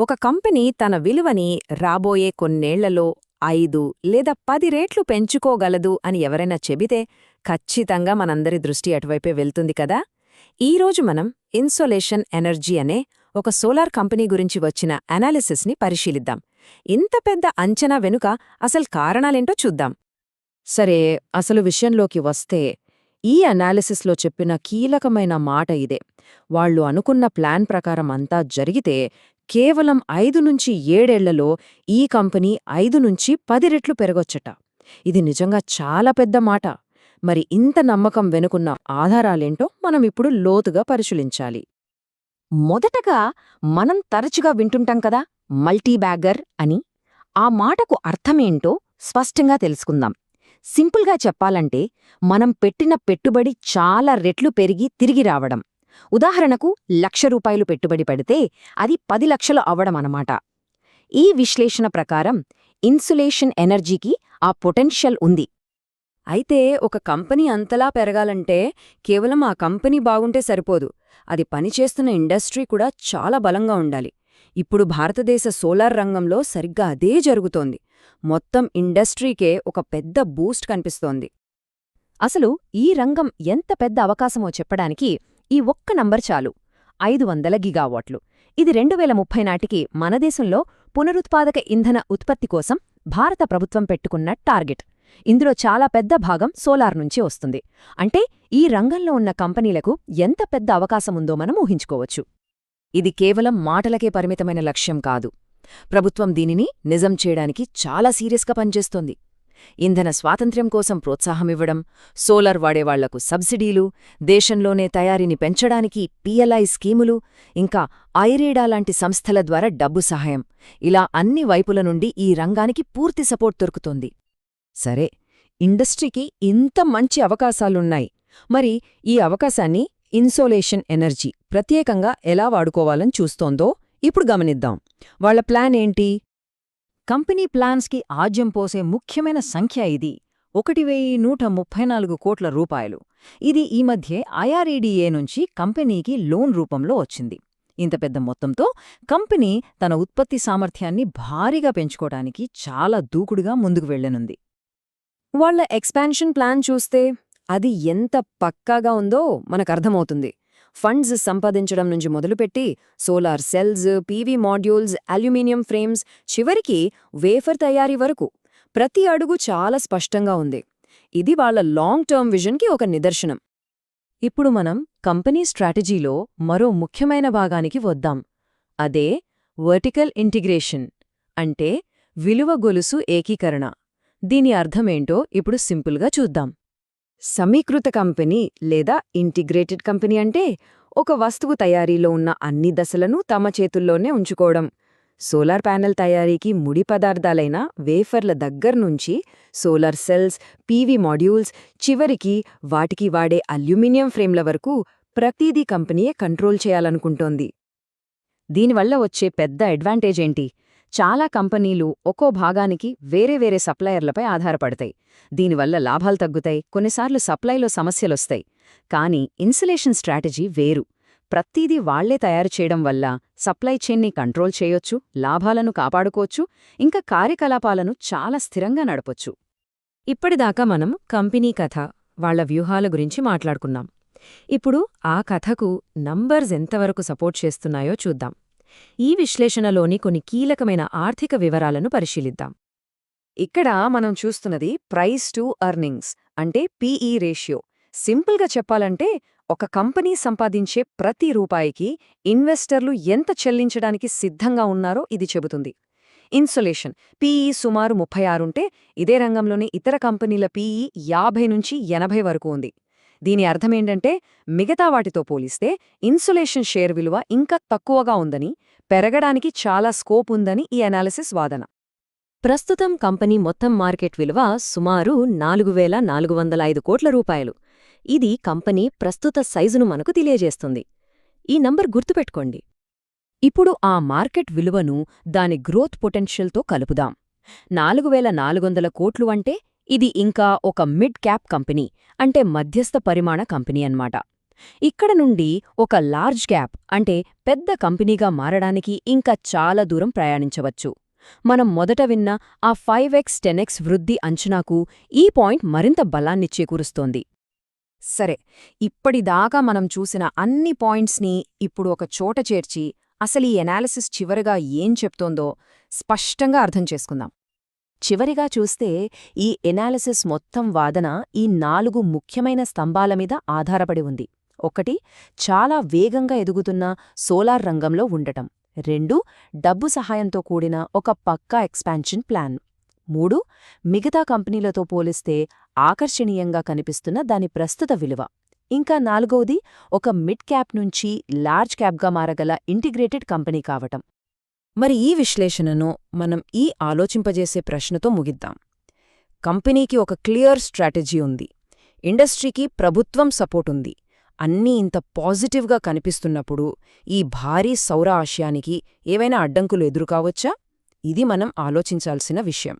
ఒక కంపెనీ తన విలువని రాబోయే కొన్నేళ్ళలో ఐదు లేదా పది రేట్లు పెంచుకోగలదు అని ఎవరైనా చెబితే ఖచ్చితంగా మనందరి దృష్టి అటువైపే వెళ్తుంది కదా? ఈరోజు మనం ఇన్సోలేషన్ ఎనర్జీ అనే ఒక సోలార్ కంపెనీ గురించి వచ్చిన అనాలిసిస్ని పరిశీలిద్దాం. ఇంత పెద్ద అంచనా వెనుక అసలు కారణాలేంటో చూద్దాం. సరే అసలు విషయంలోకి వస్తే ఈ అనాలిసిస్లో చెప్పిన కీలకమైన మాట ఇదే. వాళ్ళు అనుకున్న ప్లాన్ ప్రకారం అంతా జరిగితే కేవలం ఐదు నుంచి ఏడేళ్ళలో ఈ కంపెనీ ఐదు నుంచి పది రెట్లు పెరగొచ్చట. ఇది నిజంగా చాలా పెద్ద మాట. మరి ఇంత నమ్మకం వెనుకున్న ఆధారాలేంటో మనం ఇప్పుడు లోతుగా పరిశీలించాలి. మొదటగా మనం తరచుగా వింటుంటాం కదా మల్టీబ్యాగర్ అని. ఆ మాటకు అర్థమేంటో స్పష్టంగా తెలుసుకుందాం. సింపుల్గా చెప్పాలంటే మనం పెట్టిన పెట్టుబడి చాలా రెట్లు పెరిగి తిరిగి రావడం. ఉదాహరణకు లక్ష రూపాయలు పెట్టుబడి పెడితే అది పది లక్షలు అవడం ఈ విశ్లేషణ ప్రకారం ఇన్సులేషన్ ఎనర్జీకి ఆ పొటెన్షియల్ ఉంది. అయితే ఒక కంపెనీ అంతలా పెరగాలంటే కేవలం ఆ కంపెనీ బాగుంటే సరిపోదు. అది పనిచేస్తున్న ఇండస్ట్రీ కూడా చాలా బలంగా ఉండాలి. ఇప్పుడు భారతదేశ సోలార్ రంగంలో సరిగ్గా అదే జరుగుతోంది. మొత్తం ఇండస్ట్రీకే ఒక పెద్ద బూస్ట్ కనిపిస్తోంది. అసలు ఈ రంగం ఎంత పెద్ద అవకాశమో చెప్పడానికి ఈ ఒక్క నంబర్ చాలు. ఐదు వందల గిగావాట్లు. ఇది రెండు వేల ముప్పై నాటికి మన దేశంలో పునరుత్పాదక ఇంధన ఉత్పత్తి కోసం భారత ప్రభుత్వం పెట్టుకున్న టార్గెట్. ఇందులో చాలా పెద్ద భాగం సోలార్ నుంచి వస్తుంది. అంటే ఈ రంగంలో ఉన్న కంపెనీలకు ఎంత పెద్ద అవకాశముందో మనం ఊహించుకోవచ్చు. ఇది కేవలం మాటలకే పరిమితమైన లక్ష్యం కాదు. ప్రభుత్వం దీనిని నిజం చేయడానికి చాలా సీరియస్గా పనిచేస్తోంది. ఇంధన స్వాతంత్ర్యం కోసం ప్రోత్సాహమివ్వడం సోలార్ వాడేవాళ్ళకు సబ్సిడీలు దేశంలోనే తయారీని పెంచడానికి పిఎల్ఐ స్కీములు ఇంకా ఐరేడా లాంటి సంస్థల ద్వారా డబ్బు సహాయం. ఇలా అన్ని వైపుల నుండి ఈ రంగానికి పూర్తి సపోర్ట్ దొరుకుతోంది. సరే ఇండస్ట్రీకి ఇంత మంచి అవకాశాలున్నాయి. మరి ఈ అవకాశాన్ని ఇన్సోలేషన్ ఎనర్జీ ప్రత్యేకంగా ఎలా వాడుకోవాలని చూస్తోందో ఇప్పుడు గమనిద్దాం. వాళ్ళ ప్లాన్ ఏంటి? కంపెనీ ప్లాన్స్కి ఆజ్యం పోసే ముఖ్యమైన సంఖ్య ఇది. ఒకటి వెయ్యి నూట ముప్పై నాలుగు కోట్ల రూపాయలు. ఇది ఈ మధ్యే ఐఆర్ఈడీఏ నుంచి కంపెనీకి లోన్ రూపంలో వచ్చింది. ఇంత పెద్ద మొత్తంతో కంపెనీ తన ఉత్పత్తి సామర్థ్యాన్ని భారీగా పెంచుకోవడానికి చాలా దూకుడుగా ముందుకు వెళ్ళనుంది వాళ్ళ ఎక్స్పాన్షన్ ప్లాన్ చూస్తే అది ఎంత పక్కాగా ఉందో మనకర్థమవుతుంది ఫండ్స్ సంపాదించడం నుంచి మొదలుపెట్టి solar cells PV modules aluminium frames చివరికి వేఫర్ తయారీ వరకు. ప్రతి అడుగు చాలా స్పష్టంగా ఉంది. ఇది వాళ్ళ లాంగ్ టర్మ్ విజన్కి ఒక నిదర్శనం. ఇప్పుడు మనం కంపెనీ స్ట్రాటజీలో మరో ముఖ్యమైన భాగానికి వద్దాం. అదే వర్టికల్ ఇంటిగ్రేషన్ అంటే విలువ గొలుసు ఏకీకరణ. దీని అర్థమేంటో ఇప్పుడు సింపుల్గా చూద్దాం. సమీకృత కంపెనీ లేదా ఇంటిగ్రేటెడ్ కంపెనీ అంటే ఒక వస్తువు తయారీలో ఉన్న అన్ని దశలను తమ చేతుల్లోనే ఉంచుకోవడం. సోలార్ ప్యానెల్ తయారీకి ముడి పదార్థాలైన వేఫర్ల దగ్గర్నుంచి సోలార్ సెల్స్ పీవీ మాడ్యూల్స్ చివరికి వాటికి వాడే అల్యూమినియం ఫ్రేమ్ల వరకు ప్రతిదీ కంపెనీయే కంట్రోల్ చేయాలనుకుంటోంది. దీనివల్ల వచ్చే పెద్ద అడ్వాంటేజ్ ఏంటి చాలా కంపెనీలు ఒక్కో భాగానికి వేరే వేరే సప్లయర్లపై ఆధారపడతాయి. దీనివల్ల లాభాలు తగ్గుతాయి కొన్నిసార్లు సప్లైలో సమస్యలొస్తాయి. కానీ ఇన్సులేషన్ స్ట్రాటజీ వేరు. ప్రతీదీ వాళ్ళే తయారు చేయడం వల్ల సప్లై చైన్ని కంట్రోల్ చేయొచ్చు లాభాలను కాపాడుకోవచ్చు ఇంకా కార్యకలాపాలను చాలా స్థిరంగా నడపొచ్చు. ఇప్పటిదాకా మనం కంపెనీ కథ వాళ్ళ వ్యూహాల గురించి మాట్లాడుకున్నాం. ఇప్పుడు ఆ కథకు నంబర్స్ ఎంతవరకు సపోర్ట్ చేస్తున్నాయో చూద్దాం. ఈ విశ్లేషణలోని కొన్ని కీలకమైన ఆర్థిక వివరాలను పరిశీలిద్దాం. ఇక్కడ మనం చూస్తున్నది ప్రైస్ టు అర్నింగ్స్ అంటే పీఈ రేషియో. సింపుల్గా చెప్పాలంటే ఒక కంపెనీ సంపాదించే ప్రతి రూపాయికి ఇన్వెస్టర్లు ఎంత చెల్లించడానికి సిద్ధంగా ఉన్నారో ఇది చెబుతుంది. ఇన్సులేషన్ పీఈ సుమారు ముప్పై ఆరుంటే ఇదే రంగంలోని ఇతర కంపెనీల పీఈ యాభై నుంచి ఎనభై వరకు ఉంది. దీని అర్థమేంటంటే మిగతా వాటితో పోలిస్తే ఇన్సులేషన్ షేర్ విలువ ఇంకా తక్కువగా ఉందని పెరగడానికి చాలా స్కోప్ ఉందని ఈ అనాలిసిస్ వాదన. ప్రస్తుతం కంపెనీ మొత్తం మార్కెట్ విలువ సుమారు నాలుగు వేల నాలుగు వందల ఐదు కోట్ల రూపాయలు. ఇది కంపెనీ ప్రస్తుత సైజును మనకు తెలియజేస్తుంది. ఈ నంబర్ గుర్తుపెట్టుకోండి. ఇప్పుడు ఆ మార్కెట్ విలువను దాని గ్రోత్ పొటెన్షియల్తో కలుపుదాం. నాలుగు వేల నాలుగు వందల కోట్లు అంటే ఇది ఇంకా ఒక మిడ్ క్యాప్ కంపెనీ అంటే మధ్యస్థ పరిమాణ కంపెనీ అన్నమాట. ఇక్కడ నుండి ఒక లార్జ్ క్యాప్ అంటే పెద్ద కంపెనీగా మారడానికి ఇంకా చాలా దూరం ప్రయాణించవచ్చు. మనం మొదట విన్న ఆ ఫైవ్ ఎక్స్ టెన్ ఎక్స్ వృద్ధి అంచనాకు ఈ పాయింట్ మరింత బలాన్ని చేకూరుస్తోంది. సరే ఇప్పటిదాకా మనం చూసిన అన్ని పాయింట్స్ని ఇప్పుడు ఒక చోట చేర్చి అసలు ఈ ఎనాలిసిస్ చివరగా ఏం చెప్తోందో స్పష్టంగా అర్థం చేసుకుందాం. చివరిగా చూస్తే ఈ ఎనాలిసిస్ మొత్తం వాదన ఈ నాలుగు ముఖ్యమైన స్తంభాల మీద ఆధారపడి ఉంది. ఒకటి చాలా వేగంగా ఎదుగుతున్న సోలార్ రంగంలో ఉండటం. రెండు డబ్బు సహాయంతో కూడిన ఒక పక్కా ఎక్స్పాన్షన్ ప్లాన్. మూడు మిగతా కంపెనీలతో పోలిస్తే ఆకర్షణీయంగా కనిపిస్తున్న దాని ప్రస్తుత విలువ. ఇంకా నాలుగవది ఒక మిడ్ క్యాప్ నుంచి లార్జ్ క్యాప్గా మారగల ఇంటిగ్రేటెడ్ కంపెనీ కావటం. మరి ఈ విశ్లేషణను మనం ఈ ఆలోచింపజేసే ప్రశ్నతో ముగిద్దాం. కంపెనీకి ఒక క్లియర్ స్ట్రాటజీ ఉంది. ఇండస్ట్రీకి ప్రభుత్వం సపోర్ట్ ఉంది. అన్నీ ఇంత పాజిటివ్గా కనిపిస్తున్నప్పుడు ఈ భారీ సౌర ఆశయానికి ఏవైనా అడ్డంకులు ఎదురుకావచ్చా? ఇది మనం ఆలోచించాల్సిన విషయం.